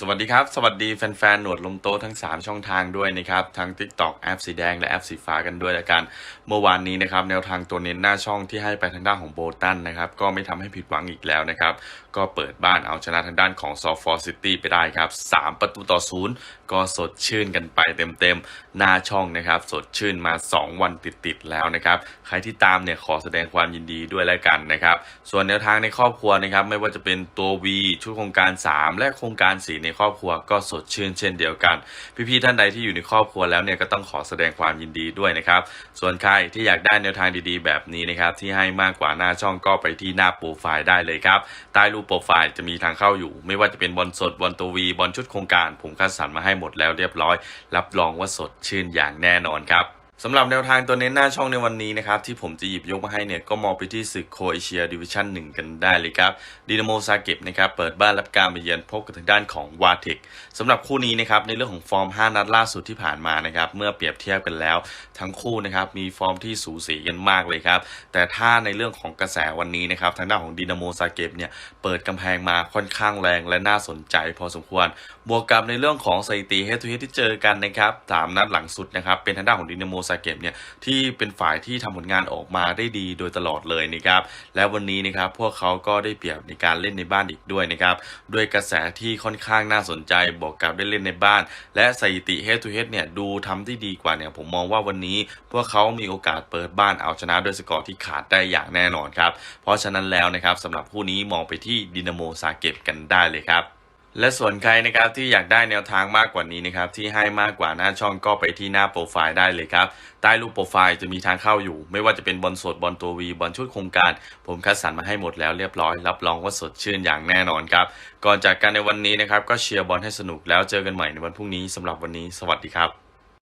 สวัสดีครับ สวัสดีแฟนๆ หนวดลมโตทั้ง 3 ช่องทางด้วยนะครับ ทั้ง TikTok แอปสีแดงและแอปสีฟ้ากันด้วยละกัน เมื่อวานนี้นะครับ แนวทางตัวเน้นหน้าช่องที่ให้ไปทางด้านของโบตันนะครับ ก็ไม่ทำให้ผิดหวังอีกแล้วนะครับ ก็เปิดบ้านเอาชนะทางด้านของซอฟอร์ซิตี้ไปได้ครับ 3 ประตูต่อศูนย์ก็สดชื่นกันไปเต็มๆ หน้าช่องนะครับ สดชื่นมา 2 วันติดๆ แล้วนะครับ ใครที่ตามเนี่ยขอแสดงความยินดีด้วยแล้วกันนะครับ ส่วนแนวทางในครอบครัวนะครับ ไม่ว่าจะเป็นตัว V ชุดโครงการ 3 และโครงการ4ในครอบครัวก็สดชื่นเช่นเดียวกัน พี่ๆท่านใดที่อยู่ในครอบครัวแล้วเนี่ยก็ต้องขอแสดงความยินดีด้วยนะครับ ส่วนใครที่อยากได้แนวทางดีๆ แบบนี้นะครับที่ให้มากกว่าหน้าช่องก็ไปที่หน้าโปรไฟล์ได้เลยครับใต้รูปโปรไฟล์จะมีทางเข้าอยู่ ไม่ว่าจะเป็นบอลสดบอลตัววีบอลชุดโครงการ ผมคัดสรรมาให้หมดแล้วเรียบร้อย รับรองว่าสดชื่นอย่างแน่นอนครับ สำหรับแนวทางตัวเน้นหน้าช่องในวันนี้นะครับ ที่ผมจะหยิบยกมาให้เนี่ย ก็มองไปที่ศึกโคเอเชียดิวิชั่น1 กันได้เลยครับดินาโมซาเก็บนะครับ เปิดบ้านรับการไปเยือนพบกับทางด้านของวาเทคสำหรับคู่นี้นะครับ ในเรื่องของฟอร์ม 5 นัดล่าสุดที่ผ่านมานะครับ เมื่อเปรียบเทียบกันแล้ว ทั้งคู่นะครับ มีฟอร์มที่สูสีกันมากเลยครับ แต่ถ้าในเรื่องของกระแสวันนี้นะครับทางด้านของดินาโมซาเก็บเนี่ยเปิดกำแพงมาค่อนข้างแรงและน่าสนใจ พอสมควร บวกกับในเรื่องของสถิติเฮดทูเฮดที่เจอกันนะครับสามนัดหลังสุดนะครับเป็นทางด้านของดินาโมซาเกบเนี่ยที่เป็นฝ่ายที่ทำผลงานออกมาได้ดีโดยตลอดเลยนะครับและวันนี้นะครับพวกเขาก็ได้เปรียบในการเล่นในบ้านอีกด้วยนะครับด้วยกระแสที่ค่อนข้างน่าสนใจบวกกับได้เล่นในบ้าน และสถิติ head to head เนี่ยดูทำได้ดีกว่าเนี่ยผมมองว่าวันนี้พวกเขามีโอกาสเปิดบ้านเอาชนะด้วยสกอร์ที่ขาดได้อย่างแน่นอนครับเพราะฉะนั้นแล้วนะครับสำหรับคู่นี้มองไปที่ดินาโมซาเกบกันได้เลยครับ และส่วนใครนะครับที่อยากได้แนวทางมากกว่านี้นะครับที่ให้มากกว่าหน้าช่องก็ไปที่หน้าโปรไฟล์ได้เลยครับ ใต้รูปโปรไฟล์จะมีทางเข้าอยู่ ไม่ว่าจะเป็นบอลสดบอลตัววีบอลชุดโครงการ ผมคัดสรรมาให้หมดแล้วเรียบร้อย รับรองว่าสดชื่นอย่างแน่นอนครับ ก่อนจากกันในวันนี้นะครับก็เชียร์บอลให้สนุกแล้วเจอกันใหม่ในวันพรุ่งนี้สำหรับวันนี้ สวัสดีครับ